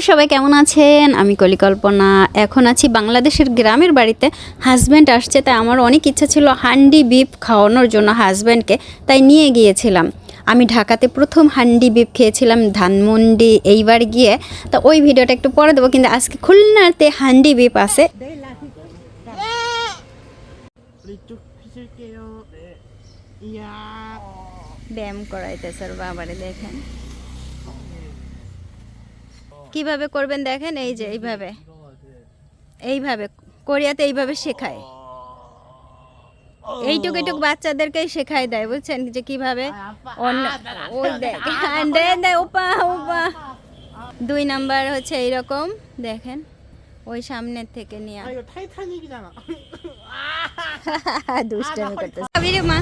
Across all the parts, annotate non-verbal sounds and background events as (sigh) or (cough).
সবাই কেমন আছেন আমি কলিকল্পনা এখন আছি বাংলাদেশের গ্রামের বাড়িতে হাজব্যান্ড আসছে তাই আমার অনেক ইচ্ছা ছিল হান্ডি বিপ খাওয়ানোর জন্য হাজব্যান্ডকে তাই নিয়ে গিয়েছিলাম আমি ঢাকাতে প্রথম হান্ডি বিপ খেয়েছিলাম ধানমন্ডি এইবার গিয়ে তা ওই ভিডিওটা একটু পরে দেবো কিন্তু আজকে খুলনাতে হান্ডি বিপ আছে ব্যায়াম করাইতেছে বাবারে দেখেন কীভাবে করবেন দেখেন? এই যে এইভাবে। এইভাবে। কোরিয়াতে এইভাবে শেখায়। এইটুক এইটুক বাচ্চাদেরকেই শেখায় দেয় বুঝছেন? যে কীভাবে হ্যাঁ, দুই নাম্বার হচ্ছে এইরকম দেখেন। ওই সামনের থেকে নিয়ে (laughs) দুষ্টামি মা।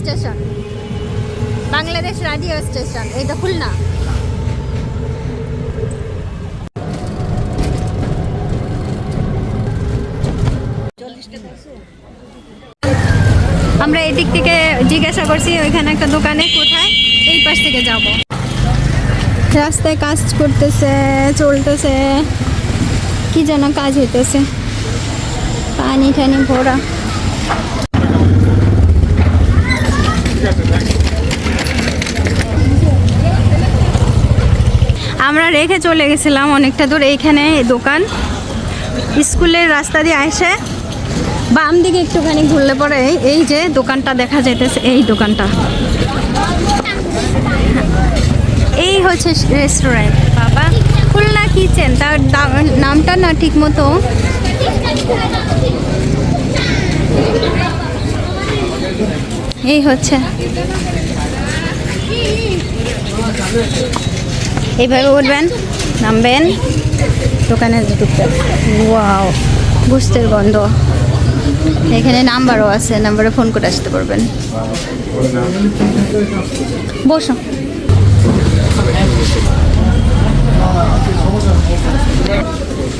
স্টেশন। বাংলাদেশ রাডিও স্টেশন এটা খুলনা। আমরা এদিক থেকে জিজ্ঞাসা করছি, ওইখানে একটা দোকানে কোথায়? এই পাশ থেকে যাব। রাস্তায় কাজ করতেছে, চলতেছে। কি যেন কাজ হইতেছে। পানি ঠানি ভরা। আমরা রেখে চলে গেছিলাম অনেকটা দূর, এইখানে দোকান। স্কুলের রাস্তা দিয়ে আসে, বাম দিকে একটুখানি ঘুরলে পরে এই যে দোকানটা দেখা যাইতেছে, এই দোকানটা। এই হচ্ছে রেস্টুরেন্ট। বাবা, খুলনা কিচেন, তার নামটা না ঠিক মতো। এই হচ্ছে। এইভাবে উঠবেন নামবেন দোকানে ঢুকবেন ওয়াও বুঝতের গন্ধ। এখানে নাম্বারও আছে নাম্বারে ফোন করে আসতে পারবেন। বসো।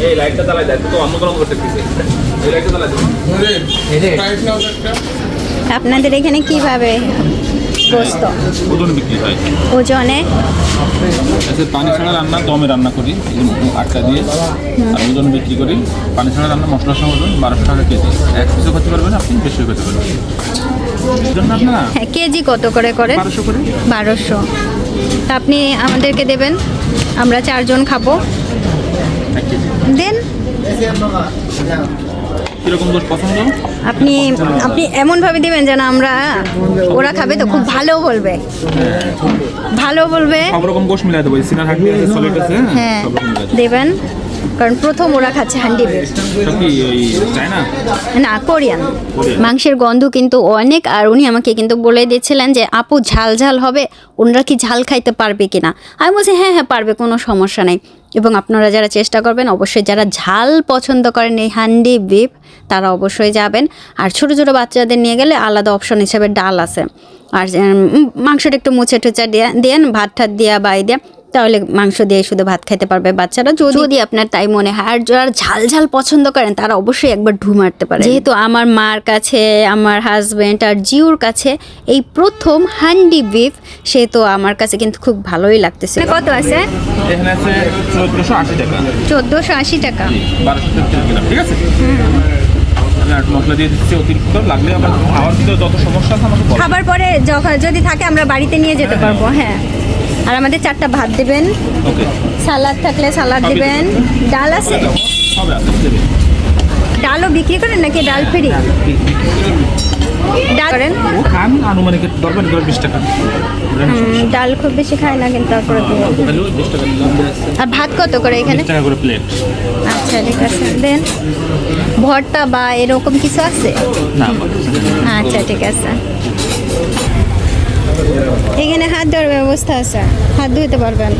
এই লাইটটা চালাই দেয় তো অন্য কোনো করতেছে। এই লাইটটা চালাই দেয় আপনাদের এখানে কীভাবে গোস্ত ওজন বিক্রি হয়? ওজনে। আচ্ছা পানি ছাড়া রান্না দমে রান্না করি এই আটটা দিয়ে। আর ওজন বিক্রি করি। পানি ছাড়া রান্না মশলা সহ ওজন বারোশো টাকা কেজি। এক পিসও খেতে পারবেন আপনি বেশিও খেতে পারবেন। হ্যাঁ কেজি কত করে করে? বারোশো তা আপনি আমাদেরকে দেবেন আমরা চারজন খাব। দেন। কীরকম পছন্দ? আপনি আপনি এমনভাবে দিবেন যেন আমরা ওরা খাবে তো খুব ভালো বলবে। ভালো বলবে। সব রকম গোশ মিলাই দেবো সিনার হাড্ডি আছে সলিড আছে হ্যাঁ? দেবো। দেবেন কারণ প্রথম ওরা খাচ্ছে হান্ডি বেশ। না কোরিয়ান। মাংসের গন্ধ কিন্তু অনেক আর উনি আমাকে কিন্তু বলে দিয়েছিলেন যে আপু ঝাল ঝাল হবে ওনারা কি ঝাল খাইতে পারবে কিনা? আমি বলছি হ্যাঁ হ্যাঁ পারবে কোনো সমস্যা নেই। এবং আপনারা যারা চেষ্টা করবেন অবশ্যই যারা ঝাল পছন্দ করেন এই হান্ডি বিফ তারা অবশ্যই যাবেন। আর ছোটো ছোটো বাচ্চাদের নিয়ে গেলে আলাদা অপশন হিসেবে ডাল আছে। আর মাংসটা একটু মুছে টুচা দিয়ে দেন ভাত ঠাত দিয়া বাই দিয়া তাহলে মাংস দিয়ে শুধু ভাত খেতে পারবে বাচ্চারা। যদি যদি আপনার তাই মনে হয় আর যারা ঝাল ঝাল পছন্দ করেন তারা অবশ্যই একবার ঢু মারতে পারে যেহেতু আমার মার কাছে আমার হাজবেন্ড আর জিউর কাছে এই প্রথম হান্ডি বিফ সে তো আমার কাছে কিন্তু খুব ভালোই লাগতেছে কত আছে? এখানে আছে চোদ্দোশো আশি টাকা। চোদ্দোশো আশি টাকা। ঠিক আছে? আমি মশলা দিয়ে দিচ্ছি অতিরিক্ত লাগলে আবার খাওয়ার ভিতরে যত সমস্যা আছে আমাকে বলো। খাবার পরে যখন যদি থাকে আমরা বাড়িতে নিয়ে যেতে পারব হ্যাঁ। আর আমাদের চারটা ভাত দিবেন। ওকে। সালাদ থাকলে সালাদ দিবেন। ডাল আছে? ডালও বিক্রি করেন নাকি ডাল ফ্রি? করেন? ও খান আনুমানিক দরকার করে বিশ টাকা। ডাল খুব বেশি খায় না কিন্তু তারপরে দিলাম আর ভাত কত করে এখানে? টাকা করে প্লেট আচ্ছা ঠিক আছে। দেন। ভর্তা বা এরকম কিছু আছে? না আচ্ছা ঠিক আছে। এখানে হাত ধোয়ার ব্যবস্থা আছে হাত ধুইতে পারবেন।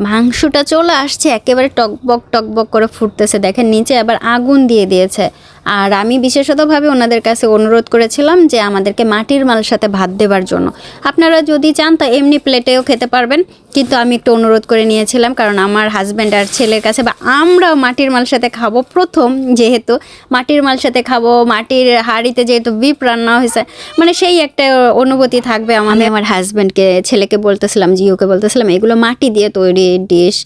মাংসটা চলে আসছে একেবারে টকবক টকবক করে ফুটতেছে। দেখেন নিচে আবার আগুন দিয়ে দিয়েছে। আর আমি বিশেষতভাবে ওনাদের কাছে অনুরোধ করেছিলাম যে আমাদেরকে মাটির মাল সাথে ভাত দেবার জন্য। আপনারা যদি চান তা এমনি প্লেটেও খেতে পারবেন, কিন্তু আমি একটু অনুরোধ করে নিয়েছিলাম, কারণ আমার হাজব্যান্ড আর ছেলের কাছে বা আমরাও মাটির মাল সাথে খাব প্রথম, যেহেতু মাটির মাল সাথে খাব, মাটির হাঁড়িতে যেহেতু বিপ রান্না হয়েছে মানে সেই একটা অনুভূতি থাকবে আমি আমার হাজব্যান্ডকে ছেলেকে বলতেছিলাম, জিওকে বলতেছিলাম, এগুলো মাটি দিয়ে তৈরি ডিশ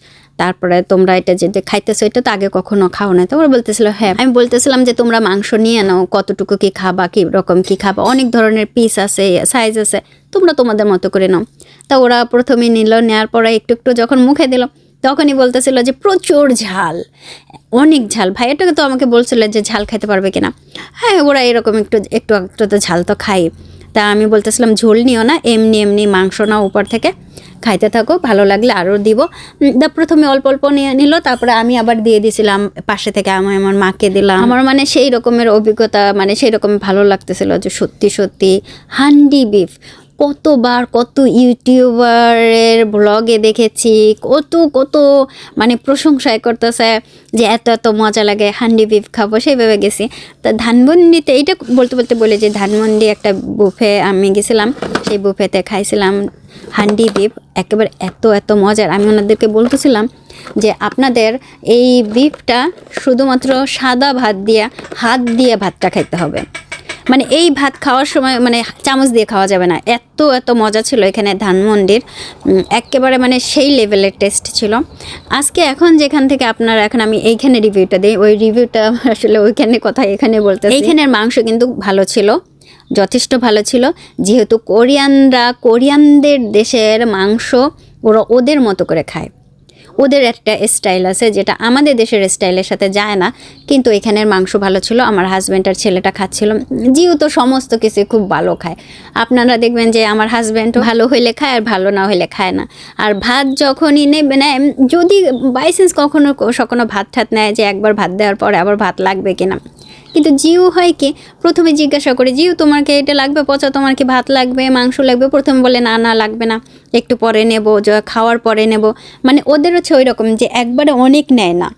তারপরে তোমরা এটা যে খাইতেছো, এটা তো আগে কখনো খাও না তোমরা বলতেছিল হ্যাঁ আমি বলতেছিলাম যে তোমরা মাংস নিয়ে নাও, কতটুকু কি খাবা, কি রকম কি খাবা, অনেক ধরনের পিস আছে সাইজ আছে, তোমরা তোমাদের মতো করে নাও। তা ওরা প্রথমে নিল নেওয়ার পরে একটু একটু যখন মুখে দিল, তখনই বলতেছিল যে, প্রচুর ঝাল, অনেক ঝাল। ভাই ভাইয়াটাকে তো আমাকে বলছিল যে, ঝাল খাইতে পারবে কিনা? হ্যাঁ ওরা এরকম একটু একটু একটু তো ঝাল তো খাই তা আমি বলতেছিলাম, ঝোল নিও না, এমনি এমনি মাংস নাও উপর থেকে। খাইতে থাকো, ভালো লাগলে আরও দিব। প্রথমে অল্প অল্প নিয়ে নিল, তারপরে আমি আবার দিয়ে দিয়েছিলাম পাশে থেকে আমি আমার মাকে দিলাম। আমার মানে সেই রকমের অভিজ্ঞতা মানে সেই রকম ভালো লাগতেছিল যে সত্যি সত্যি হান্ডি বিফ। কতবার কত ইউটিউবারের ব্লগে দেখেছি, কত কত মানে প্রশংসায় করতেছে যে এত এত মজা লাগে হান্ডি বিফ খাব, সেইভাবে গেছি। তা ধানমন্ডিতে, এইটা বলতে বলতে বলে যে ধানমন্ডি একটা বুফে আমি গেছিলাম, সেই বুফেতে খাইছিলাম। হান্ডি বিফ, একেবারে এত এত মজার। আমি ওনাদেরকে বলতেছিলাম যে আপনাদের এই বিফটা শুধুমাত্র সাদা ভাত দিয়ে, হাত দিয়ে ভাতটা খাইতে হবে। মানে এই ভাত খাওয়ার সময় মানে চামচ দিয়ে খাওয়া যাবে না। এত এত মজা ছিল এখানে ধানমন্ডির। একেবারে মানে সেই লেভেলের টেস্ট ছিল। আজকে এখন যেখান থেকে আপনারা, এখন আমি এইখানে রিভিউটা দিই। ওই রিভিউটা আসলে ওইখানে কথা এখানে বলতে এইখানের মাংস কিন্তু ভালো ছিল। যথেষ্ট ভালো ছিল। যেহেতু কোরিয়ানরা, কোরিয়ানদের দেশের মাংস ওরা ওদের মতো করে খায়। ওদের একটা স্টাইল আছে যেটা আমাদের দেশের স্টাইলের সাথে যায় না, কিন্তু এখানের মাংস ভালো ছিল, আমার হাজব্যান্ড আর ছেলেটা খাচ্ছিল। জিও তো সমস্ত কিছু খুব ভালো খায়। আপনারা দেখবেন যে আমার হাজব্যান্ড ভালো হইলে খায় আর ভালো না হইলে খায় না। আর ভাত যখনই নেবে নেয় যদি বাইসেন্স কখনো কখনো ভাত ঠাত নেয় যে একবার ভাত দেওয়ার পরে আবার ভাত লাগবে কিনা। কিন্তু জিও হয় কি প্রথমে জিজ্ঞাসা করে জিও তোমাকে এটা লাগবে? পচা তোমার কি ভাত লাগবে? মাংস লাগবে? প্রথমে বলে, না না, লাগবে না। একটু পরে নেব খাওয়ার পরে নেব। মানে ওদের হচ্ছে ওই রকম যে একবারে অনেক নেয় না।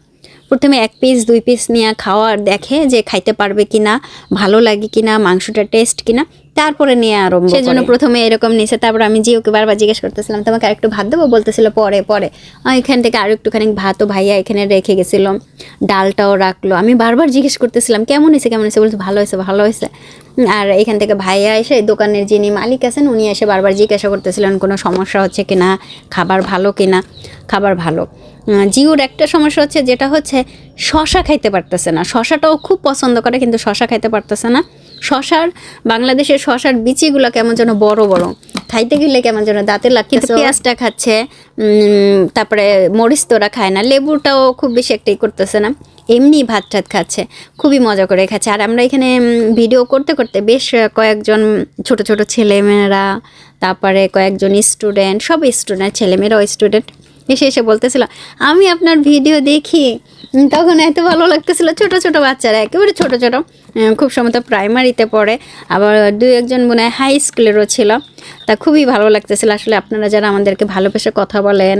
প্রথমে এক পিস দুই পিস নিয়ে খাওয়ার দেখে যে খাইতে পারবে কিনা ভালো লাগে কিনা মাংসটা টেস্ট কিনা তারপরে নিয়ে আরম্ভ সেই জন্য প্রথমে এরকম নিয়েছে তারপর আমি জিওকে বারবার জিজ্ঞেস করতেছিলাম তোমাকে আরেকটু ভাত দেবো? বলতেছিল পরে পরে। এখান থেকে আরও একটুখানি ভাতও ভাইয়া এখানে রেখে গেছিল ডালটাও রাখল। আমি বারবার জিজ্ঞেস করতেছিলাম কেমন হয়েছে কেমন হয়েছে? বলছে ভালো হয়েছে ভালো হয়েছে। আর এখান থেকে ভাইয়া এসে দোকানের যিনি মালিক আছেন উনি এসে বারবার জিজ্ঞাসা করতেছিলেন কোনো সমস্যা হচ্ছে কিনা? খাবার ভালো কিনা? খাবার ভালো। জিওর একটা সমস্যা হচ্ছে যেটা হচ্ছে শশা খাইতে পারতেছে না। শশাটাও খুব পছন্দ করে, কিন্তু শশা খাইতে পারতেছে না। শশার, বাংলাদেশের শশার বিচিগুলো কেমন যেন বড় বড়। খাইতে গেলে কেমন যেন দাঁতে লাগছে পেঁয়াজটা খাচ্ছে তারপরে মরিচ তোরা খায় না। লেবুটাও খুব বেশি একটাই করতেছে না। এমনি ভাত টাত খাচ্ছে, খুবই মজা করে খাচ্ছে। আর আমরা এখানে ভিডিও করতে করতে বেশ কয়েকজন ছোট ছোট ছেলেমেয়েরা, তারপরে কয়েকজন স্টুডেন্ট সব স্টুডেন্ট ছেলেমেয়েরাও স্টুডেন্ট এসে এসে বলতেছিল, আমি আপনার ভিডিও দেখি। তখন এত ভালো লাগতেছিল, ছোট ছোট বাচ্চারা, একেবারে ছোট ছোট। খুব সম্ভবত প্রাইমারিতে পড়ে। আবার দুই একজন মনে হয় হাই স্কুলেরও ছিল। তা খুবই ভালো লাগতেছিল। আসলে আপনারা যারা আমাদেরকে ভালোবেসে কথা বলেন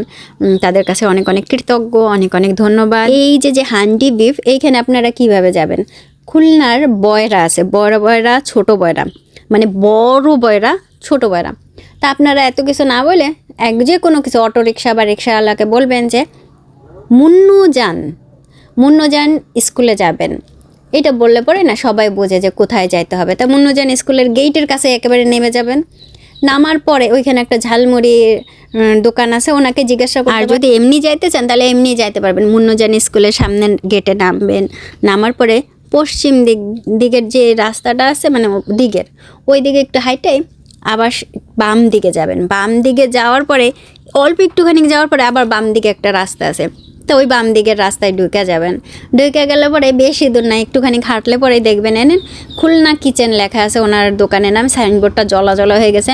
তাদের কাছে অনেক অনেক কৃতজ্ঞ, অনেক অনেক ধন্যবাদ। এই যে যে হান্ডি বিফ এইখানে আপনারা কীভাবে যাবেন? খুলনার বয়রা আছে, বড় বয়রা, ছোট বয়রা। মানে বড় বয়রা ছোট বয়রা তা আপনারা এত কিছু না বলে এক যে কোনো কিছু অটো রিক্সা বা রিক্সাওয়ালাকে বলবেন যে মুন্নু যান মুন্নু যান স্কুলে যাবেন। এটা বললে পরে না সবাই বোঝে যে কোথায় যাইতে হবে। তা মুন্নু যান স্কুলের গেটের কাছে একেবারে নেমে যাবেন। নামার পরে ওইখানে একটা ঝালমুড়ির দোকান আছে ওনাকে জিজ্ঞাসা আর যদি এমনি যাইতে চান তাহলে এমনি যাইতে পারবেন। মুন্নুজান স্কুলের সামনে গেটে নামবেন। নামার পরে পশ্চিম দিক দিকের যে রাস্তাটা আছে মানে দিকের ওই দিকে একটু হাইটাই আবার বাম দিকে যাবেন। বাম দিকে যাওয়ার পরে অল্প একটুখানি যাওয়ার পরে আবার বাম দিকে একটা রাস্তা আছে। তো ওই বাম দিকের রাস্তায় ঢুকে যাবেন। ঢুকে গেলে পরে বেশি দূর না একটুখানি হাঁটলে পরেই দেখবেন। এনেন খুলনা কিচেন লেখা আছে ওনার দোকানের নাম। সাইনবোর্ডটা জলা জলা হয়ে গেছে।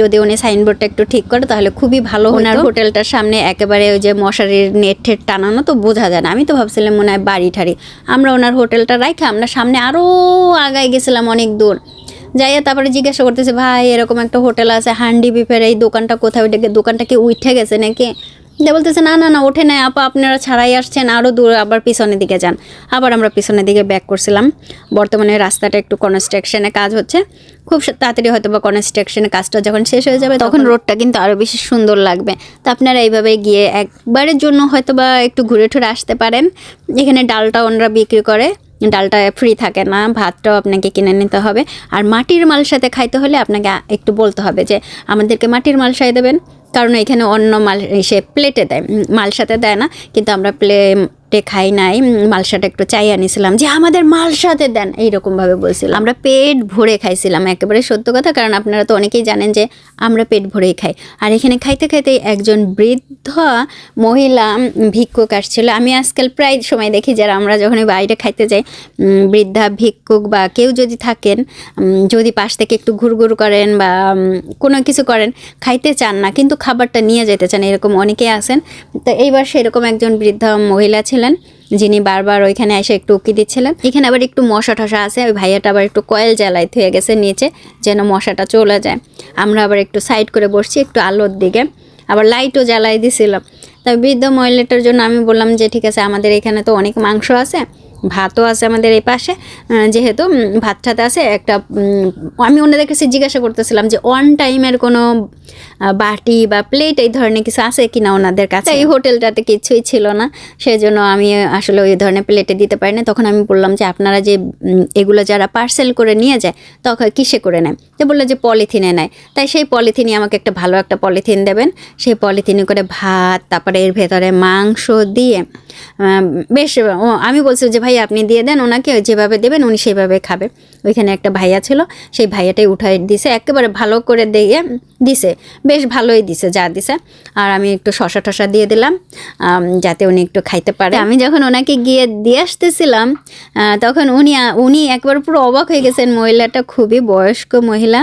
যদি উনি সাইনবোর্ডটা একটু ঠিক করে তাহলে খুবই ভালো ওনার হোটেলটার সামনে একেবারে ওই যে মশারির নেট ঠেট টানানো তো বোঝা যায় না। আমি তো ভাবছিলাম মনে হয় বাড়ি ঠাড়ি। আমরা ওনার হোটেলটা রাখে আমরা সামনে আরও আগায় গেছিলাম অনেক দূর। যাইয়া তারপরে জিজ্ঞাসা করতেছে, ভাই, এরকম একটা হোটেল আছে, হান্ডি বিফের এই দোকানটা কোথায়? ওইটাকে দোকানটা কি উঠে গেছে নাকি? দিয়ে বলতেছে, না না না, ওঠে নাই, আপা, আপনারা ছাড়াই আসছেন আরও দূর, আবার পিছনের দিকে যান। আবার আমরা পিছনের দিকে ব্যাক করছিলাম। বর্তমানে রাস্তাটা একটু কনস্ট্রাকশনে কাজ হচ্ছে। খুব তাড়াতাড়ি হয়তো বা কনস্ট্রাকশনের কাজটা যখন শেষ হয়ে যাবে, তখন রোডটা কিন্তু আরও বেশি সুন্দর লাগবে। তো আপনারা এইভাবে গিয়ে একবারের জন্য হয়তো বা একটু ঘুরে টুরে আসতে পারেন। এখানে ডালটা ওনারা বিক্রি করে। ডালটা ফ্রি থাকে না, ভাতটাও আপনাকে কিনে নিতে হবে। আর মাটির মাল সাথে খাইতে হলে আপনাকে একটু বলতে হবে যে, আমাদেরকে মাটির মাল সাই দেবেন। কারণ এখানে অন্য মাল সে প্লেটে দেয় মালসাতে মাল সাথে দেয় না, কিন্তু আমরা প্লেটে খাই নাই মালসাটা একটু চাই আনিছিলাম। যে আমাদের মাল সাথে দেন, এইরকমভাবে বলছিলাম। আমরা পেট ভরে খাইছিলাম, একেবারে সত্য কথা, কারণ আপনারা তো অনেকেই জানেন যে আমরা পেট ভরেই খাই। আর এখানে খাইতে খাইতে একজন বৃদ্ধ মহিলা ভিক্ষুক আসছিল। আমি আজকাল প্রায় সময় দেখি যারা আমরা যখন বাইরে খাইতে যাই বৃদ্ধা, ভিক্ষুক বা কেউ যদি থাকেন যদি পাশ থেকে একটু ঘুরঘুর করেন বা কোনো কিছু করেন, খাইতে চান না, কিন্তু খাবারটা নিয়ে যেতে চান, এরকম অনেকেই আছেন। তো এইবার সেরকম একজন বৃদ্ধা মহিলা ছিলেন যিনি বারবার ওইখানে এসে একটু উকি দিচ্ছিলেন। এখানে আবার একটু মশা টশা আছে, ওই ভাইয়াটা আবার একটু কয়েল জ্বালায় থুয়ে গেছে নিচে, যেন মশাটা চলে যায়। আমরা আবার একটু সাইড করে বসছি, একটু আলোর দিকে। আবার লাইটও জ্বালাই দিছিলাম তবে বৃদ্ধ মহিলাটার জন্য আমি বললাম যে, ঠিক আছে, আমাদের এখানে তো অনেক মাংস আছে ভাতও আছে আমাদের এই পাশে। যেহেতু ভাতটাতে ভাত টাতে আছে, একটা আমি ওনাদের কাছে জিজ্ঞাসা করতেছিলাম যে অন টাইমের কোনো বাটি বা প্লেট এই ধরনের কিছু আছে কি না ওনাদের কাছে? এই হোটেলটাতে কিছুই ছিল না সেই জন্য আমি আসলে ওই ধরনের প্লেটে দিতে পারি না তখন আমি বললাম যে আপনারা যে এগুলো যারা পার্সেল করে নিয়ে যায়, তখন কিসে করে নেয়? তো বলল যে পলিথিনে নেয়। তাই সেই পলিথিনে আমাকে একটা ভালো একটা পলিথিন দেবেন। সেই পলিথিনে করে ভাত, তারপরে এর ভেতরে মাংস দিয়ে বেশ আমি বলছি যে ভাই আপনি দিয়ে দেন, ওনাকে যেভাবে দেবেন উনি সেইভাবে খাবে। ওইখানে একটা ভাইয়া ছিল, সেই ভাইয়াটাই উঠাই দিছে, একেবারে ভালো করে দিয়ে দিছে, বেশ ভালোই দিছে, যা দিছে। আর আমি একটু শশা টশা দিয়ে দিলাম যাতে উনি একটু খাইতে পারে। আমি যখন ওনাকে গিয়ে দিয়ে আসতেছিলাম তখন উনি উনি একবার পুরো অবাক হয়ে গেছেন, মহিলাটা খুবই বয়স্ক মহিলা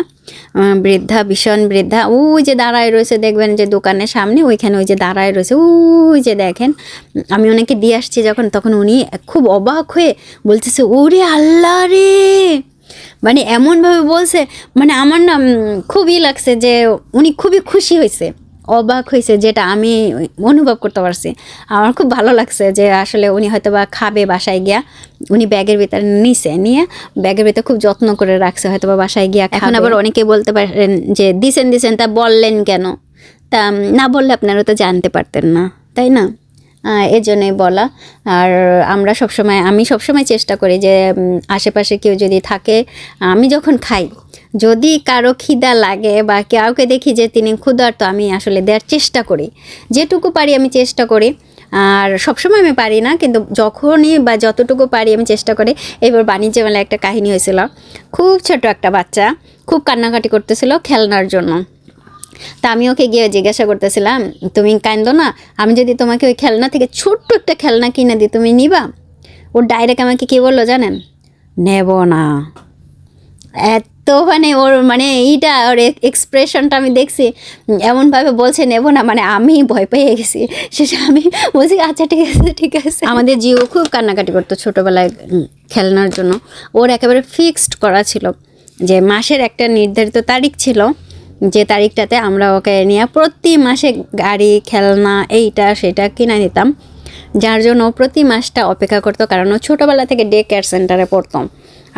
বৃদ্ধা, ভীষণ বৃদ্ধা, ওই যে দাঁড়ায় রয়েছে, দেখবেন যে দোকানের সামনে, ওইখানে ওই যে দাঁড়ায় রয়েছে, ওই যে দেখেন, আমি ওনাকে দিয়ে আসছি যখন, তখন উনি খুব অবাক হয়ে বলতেছে, ওরে আল্লাহ রে! মানে এমনভাবে বলছে মানে আমার না খুবই লাগছে যে উনি খুবই খুশি হয়েছে অবাক হয়েছে যেটা আমি অনুভব করতে পারছি। আমার খুব ভালো লাগছে যে আসলে উনি হয়তো বা খাবে বাসায় গিয়া উনি ব্যাগের ভিতরে নিছে নিয়ে ব্যাগের ভিতরে খুব যত্ন করে রাখছে হয়তো বা বাসায় গিয়া এখন আবার অনেকে বলতে পারেন যে দিছেন দিছেন তা বললেন কেন? তা না বললে আপনারা তো জানতে পারতেন না তাই না? আহ, এর জন্যই বলা। আর আমরা সবসময় আমি সবসময় চেষ্টা করি যে আশেপাশে কেউ যদি থাকে আমি যখন খাই যদি কারও খিদা লাগে বা কাউকে দেখি যে তিনি ক্ষুধার্ত আমি আসলে দেওয়ার চেষ্টা করি। যেটুকু পারি আমি চেষ্টা করি। আর সবসময় আমি পারি না কিন্তু যখনই বা যতটুকু পারি আমি চেষ্টা করি। এবার বাণিজ্য মেলায় একটা কাহিনী হয়েছিল। খুব ছোট একটা বাচ্চা খুব কান্নাকাটি করতেছিল খেলনার জন্য। তা আমি ওকে গিয়ে জিজ্ঞাসা করতেছিলাম, তুমি কান্দো না? আমি যদি তোমাকে ওই খেলনা থেকে ছোট্ট একটা খেলনা কিনে দিই, তুমি নিবা? ও ডাইরেক্ট আমাকে কী বলল জানেন? নেব না। এত মানে ওর মানে এইটা ওর এক্সপ্রেশনটা আমি দেখছি, এমনভাবে বলছে, নেব না? মানে আমি ভয় পেয়ে গেছি। শেষে আমি বলছি আচ্ছা ঠিক আছে ঠিক আছে। আমাদের জিও খুব কান্নাকাটি করতো ছোটোবেলায় খেলনার জন্য। ওর একেবারে ফিক্সড করা ছিল যে, মাসের একটা নির্ধারিত তারিখ ছিল। যে তারিখটাতে আমরা ওকে নিয়ে প্রতি মাসে গাড়ি খেলনা এইটা সেটা কিনে নিতাম। যার জন্য প্রতি মাসটা অপেক্ষা করতো কারণ ও ছোটোবেলা থেকে ডে কেয়ার সেন্টারে পড়তাম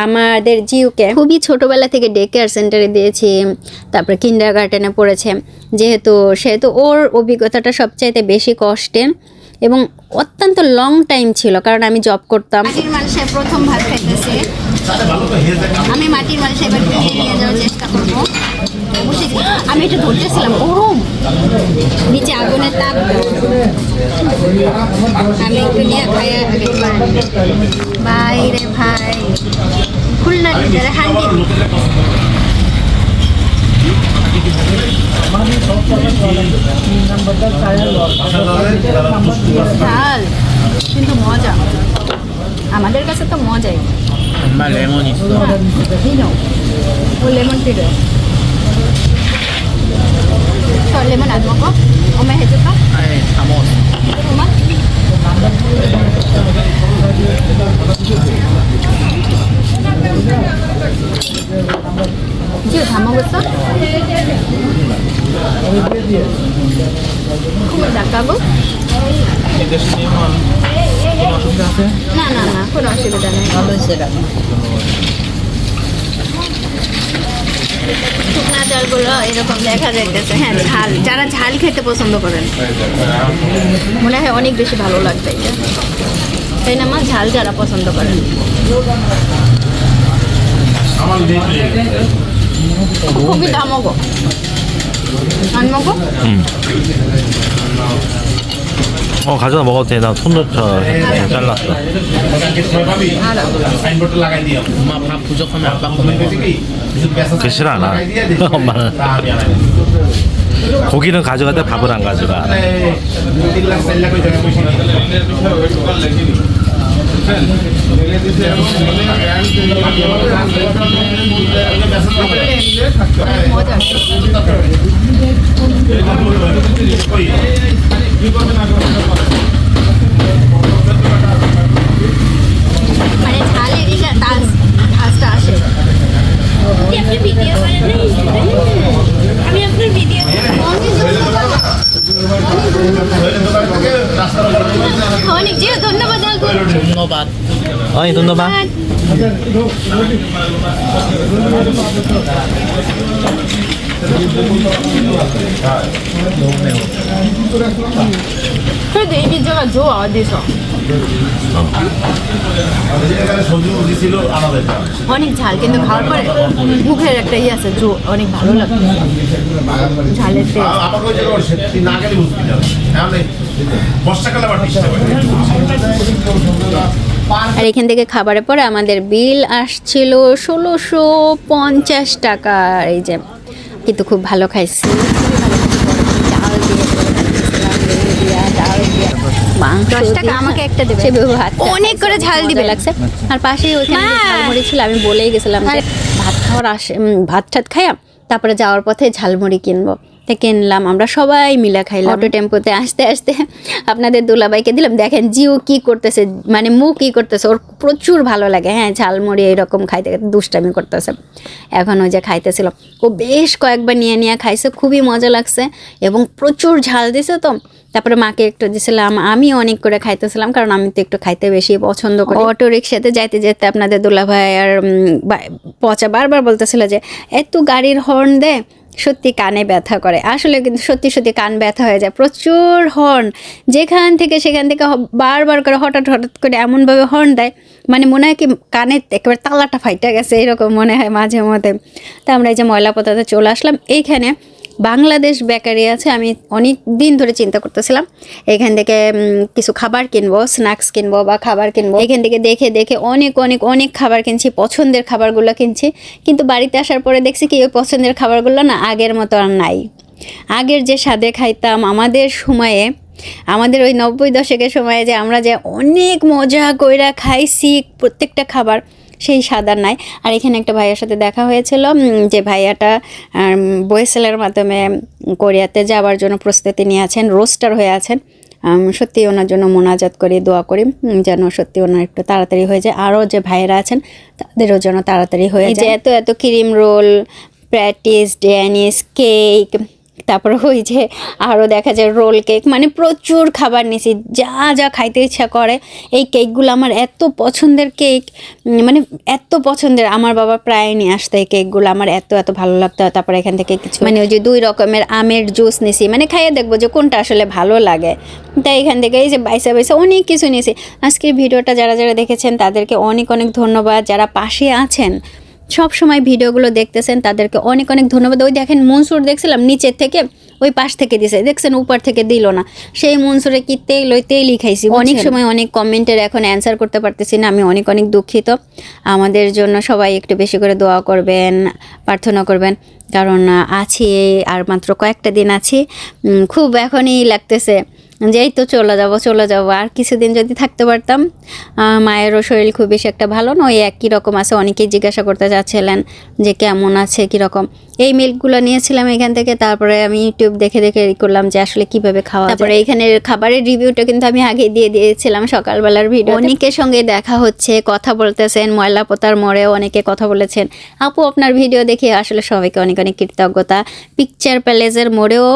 আমাদের জিউকে খুবই ছোটোবেলা থেকে ডে কেয়ার সেন্টারে দিয়েছি তারপরে কিন্ডার গার্ডেনে পড়েছে। যেহেতু সেহেতু ওর অভিজ্ঞতাটা সবচাইতে বেশি কষ্টের এবং অত্যন্ত লং টাইম ছিল কারণ আমি জব করতাম। মাটির মালসায় প্রথম ভাত খাইতেছে। আমি মাটির মালসা এবার কিনে নিয়ে যাওয়ার চেষ্টা করব। আমি এটা ধরতেছিলাম গরম নিচে আগুনের তাপ আমি একটু নিয়ে খাই ভাই রে ভাই। খুলনা হান্ডি কিন্তু মজা। আমাদের কাছে তো মজাই। লেমন হ্যাঁ, ও লেমন ফিডার। 저 레몬 안 먹어? 엄마 해줄까? 아니 다 먹었어 엄마? 지우 다 먹었어? 콩을 닦아고? 나나나 코너 시간에 শুকনা চালগুলো এরকম দেখা যাইতেছে। হ্যাঁ ঝাল। যারা ঝাল খেতে পছন্দ করেন, মনে হয় অনেক বেশি ভালো লাগবে এটা। তাই না, মা? ঝাল যারা পছন্দ করেন। খুবই দামগো আনমগো 어 가져다 먹어도 돼. 나 손으로 저 잘랐어. 엄마 거 먹어. 그 싫어 안 하. 엄마는 고기는 가져갈 때 밥을 안 가져가. মানে ঝালের ঝাঁজটা আসে আপনি ভিডিও করেন আমি আপনার ভিডিও অনেক জি ধন্যবাদ ধন্যবাদ 어이 돈 넣어봐. 그래도 이 비주가 좋아 어디서 অনেক ঝাল কিন্তু খাওয়ার পরে মুখের একটা ইয়ে আছে জো অনেক ভালো লাগে ঝালের টেস্ট বর্ষাকালে আবার আর এখান থেকে খাবারের পরে আমাদের বিল আসছিল ষোলোশো পঞ্চাশ টাকা। এই যে কিন্তু খুব ভালো খাইছি। দিয়ে ডাল দিয়া, মাংস টাকা আমাকে একটা দেবে। ভাত অনেক করে ঝাল দিবে। লাগছে। আর পাশেই ওইখানে ঝালমুড়ি ছিল আমি বলেই গেছিলাম যে ভাত খাওয়ার আসে ভাত ঠাত খাইয়া তারপরে যাওয়ার পথে ঝালমুড়ি কিনবো। তা কিনলাম আমরা সবাই মিলে খাইলাম। অটো টেম্পোতে আসতে আসতে আপনাদের দুলাবাইকে দিলাম দেখেন জিও কি করতেছে মানে মুখ কি করতেছে ওর প্রচুর ভালো লাগে। হ্যাঁ ঝালমুড়ি এরকম খাইতে দুষ্টামি করতেছে। এখন ওই যে খাইতেছিল। ও বেশ কয়েকবার নিয়ে নিয়ে খাইছে খুবই মজা লাগছে এবং প্রচুর ঝাল দিছে তো। তারপরে মাকে একটু দিছিলাম আমি অনেক করে খাইতেছিলাম কারণ আমি তো একটু খাইতে বেশি পছন্দ করি। অটো রিক্সাতে যাইতে যেতে আপনাদের দুলাভাই আর পচা বারবার বলতেছিল যে এত গাড়ির হর্ন দে। সত্যি কানে ব্যথা করে। আসলে কিন্তু সত্যি সত্যি কান ব্যথা হয়ে যায়। প্রচুর হর্ন যেখান থেকে সেখান থেকে বারবার করে হঠাৎ হঠাৎ করে এমনভাবে হর্ন দেয় মানে মনে হয় কি কানে একেবারে তালাটা ফাইটা গেছে, এরকম মনে হয় মাঝে মধ্যে। তা আমরা এই যে ময়লা পতাতে চলে আসলাম। এইখানে বাংলাদেশ বেকারি আছে, আমি অনেক দিন ধরে চিন্তা করতেছিলাম, এখান থেকে কিছু খাবার কিনবো স্ন্যাক্স কিনবো বা খাবার কিনবো। এখান থেকে দেখে দেখে অনেক অনেক অনেক খাবার কিনছি, পছন্দের খাবারগুলো কিনছি। কিন্তু বাড়িতে আসার পরে দেখছি কি, ওই পছন্দের খাবারগুলো না আগের মতো আর নাই। আগের যে স্বাদে খাইতাম, আমাদের সময়ে, আমাদের ওই নব্বই দশকের সময়ে যে আমরা যে অনেক মজা কইরা খাইছি প্রত্যেকটা খাবার সেই সাদার নাই। আর এখানে একটা ভাইয়ের সাথে দেখা হয়েছিল যে ভাইয়াটা বয়েসেলের মাধ্যমে কোরিয়াতে যাওয়ার জন্য প্রস্তুতি নিয়ে আছেন রোস্টার হয়ে আছেন। সত্যি ওনার জন্য মোনাজাত করি দোয়া করি যেন সত্যি ওনার একটু তাড়াতাড়ি হয়ে যায়। আরও যে ভাইয়েরা আছেন তাদেরও যেন তাড়াতাড়ি হয়ে যায়। এত এত ক্রিম রোল প্র্যাটিস ড্যানিস কেক তারপরে ওই যে আরও দেখা যায় রোল কেক মানে প্রচুর খাবার নিছি, যা যা খাইতে ইচ্ছা করে। এই কেকগুলো আমার এত পছন্দের কেক মানে এত পছন্দের, আমার বাবা প্রায় নিয়ে আসতো এই কেকগুলো, আমার এত এত ভালো লাগতো। তারপরে এখান থেকে কিছু মানে ওই যে দুই রকমের আমের জুস নিছি মানে খাইয়ে দেখব যে কোনটা আসলে ভালো লাগে। তাই এখান থেকে এই যে বাইসা বাইসা অনেক কিছু নিয়েছি আজকের ভিডিওটা যারা যারা দেখেছেন, তাদেরকে অনেক অনেক ধন্যবাদ। যারা পাশে আছেন সব সময় ভিডিওগুলো দেখতেছেন তাদেরকে অনেক অনেক ধন্যবাদ। ওই দেখেন মনসুর দেখছিলাম নিচের থেকে ওই পাশ থেকে দিছে দেখছেন উপর থেকে দিল না। সেই মনসুরে কি তেল ওই তেলই খাইছি অনেক সময় অনেক কমেন্টের এখন অ্যান্সার করতে পারতেছি না আমি অনেক অনেক দুঃখিত। আমাদের জন্য সবাই একটু বেশি করে দোয়া করবেন প্রার্থনা করবেন কারণ আছি আর মাত্র কয়েকটা দিন আছি খুব এখনই লাগতেছে। যেই তো চলে যাব চলে যাব। আর কিছুদিন যদি থাকতে পারতাম মায়েরও শরীর খুব বেশি একটা ভালো নয় একই রকম আছে। অনেকেই জিজ্ঞাসা করতে যাচ্ছিলেন যে কেমন আছে কীরকম এই মিল্কগুলো নিয়েছিলাম এখান থেকে তারপরে আমি ইউটিউব দেখে দেখে করলাম যে আসলে কীভাবে খাওয়া তারপরে এখানে খাবারের রিভিউটা কিন্তু আমি আগে দিয়ে দিয়েছিলাম সকালবেলার ভিডিও অনেকের সঙ্গে দেখা হচ্ছে কথা বলতেছেন ময়লা পোতার মোড়েও অনেকে কথা বলেছেন। আপু আপনার ভিডিও দেখে আসলে সবাইকে অনেক অনেক কৃতজ্ঞতা। পিকচার প্যালেসের মোড়েও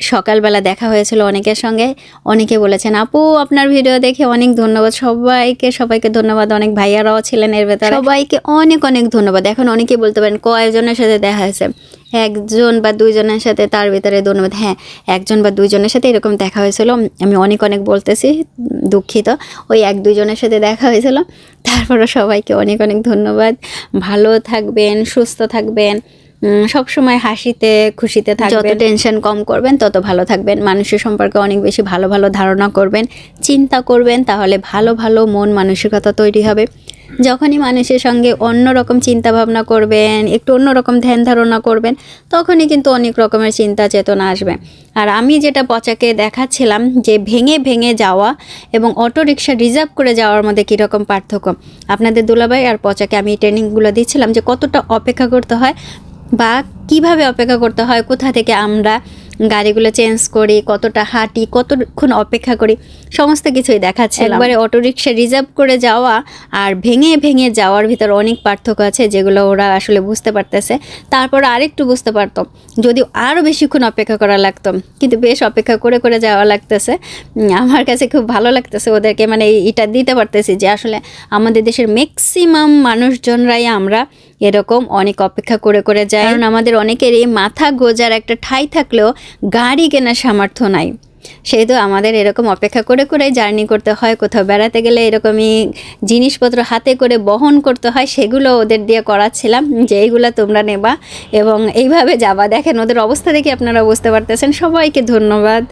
সকালবেলা দেখা হয়েছিল অনেকের সঙ্গে। অনেকে বলেছেন, আপু, আপনার ভিডিও দেখে অনেক ধন্যবাদ। সবাইকে সবাইকে ধন্যবাদ। অনেক ভাইয়ারাও ছিলেন এর ভেতরে। সবাইকে অনেক অনেক ধন্যবাদ। এখন অনেকে বলতে পারেন কয়েকজনের সাথে দেখা হয়েছে? একজন বা দুইজনের সাথে তার ভিতরে ধন্যবাদ। হ্যাঁ একজন বা দুইজনের সাথে এরকম দেখা হয়েছিল। আমি অনেক অনেক বলতেছি, দুঃখিত। ওই এক, দুইজনের সাথে দেখা হয়েছিল। তারপরে সবাইকে অনেক অনেক ধন্যবাদ। ভালো থাকবেন, সুস্থ থাকবেন। উম, সবসময় হাসিতে খুশিতে থাকবেন। যত টেনশন কম করবেন তত ভালো থাকবেন। মানুষের সম্পর্কে অনেক বেশি ভালো ভালো ধারণা করবেন চিন্তা করবেন তাহলে ভালো ভালো মন মানসিকতা তৈরি হবে। যখনই মানুষের সঙ্গে অন্য রকম চিন্তা ভাবনা করবেন একটু অন্য রকম ধ্যান ধারণা করবেন তখনই কিন্তু অনেক রকমের চিন্তা চেতনা আসবে। আর আমি যেটা পচাকে দেখাচ্ছিলাম যে ভেঙে ভেঙে যাওয়া এবং অটো রিক্সা রিজার্ভ করে যাওয়ার মধ্যে কীরকম পার্থক্য। আপনাদের দুলাভাই আর পচাকে আমি ট্রেনিংগুলো দিচ্ছিলাম যে কতটা অপেক্ষা করতে হয় বা কীভাবে অপেক্ষা করতে হয়, কোথা থেকে আমরা গাড়িগুলো চেঞ্জ করি, কতটা হাঁটি, কতক্ষণ অপেক্ষা করি, সমস্ত কিছুই দেখাচ্ছে একবারে অটোরিক্সা রিজার্ভ করে যাওয়া আর ভেঙে ভেঙে যাওয়ার ভিতর অনেক পার্থক্য আছে যেগুলো ওরা আসলে বুঝতে পারতেছে। তারপর আরেকটু বুঝতে পারতো যদি আরও বেশিক্ষণ অপেক্ষা করা লাগতো, কিন্তু বেশ অপেক্ষা করে করে যাওয়া লাগতেছে। আমার কাছে খুব ভালো লাগতেছে ওদেরকে মানে এটা দিতে পারতেছি যে আসলে আমাদের দেশের ম্যাক্সিমাম মানুষজনরাই আমরা এরকম অনেক অপেক্ষা করে করে যায়। কারণ আমাদের অনেকেরই মাথা গোজার একটা ঠাই থাকলেও গাড়ি কেনার সামর্থ্য নাই। সেহেতু আমাদের এরকম অপেক্ষা করে করে জার্নি করতে হয় কোথাও বেড়াতে গেলে এরকমই জিনিসপত্র হাতে করে বহন করতে হয় সেগুলো ওদের দিয়ে করাচ্ছিলাম যে এইগুলো তোমরা নেবা এবং এইভাবে যাবা। দেখেন ওদের অবস্থা দেখে আপনারা বুঝতে পারতেছেন। সবাইকে ধন্যবাদ।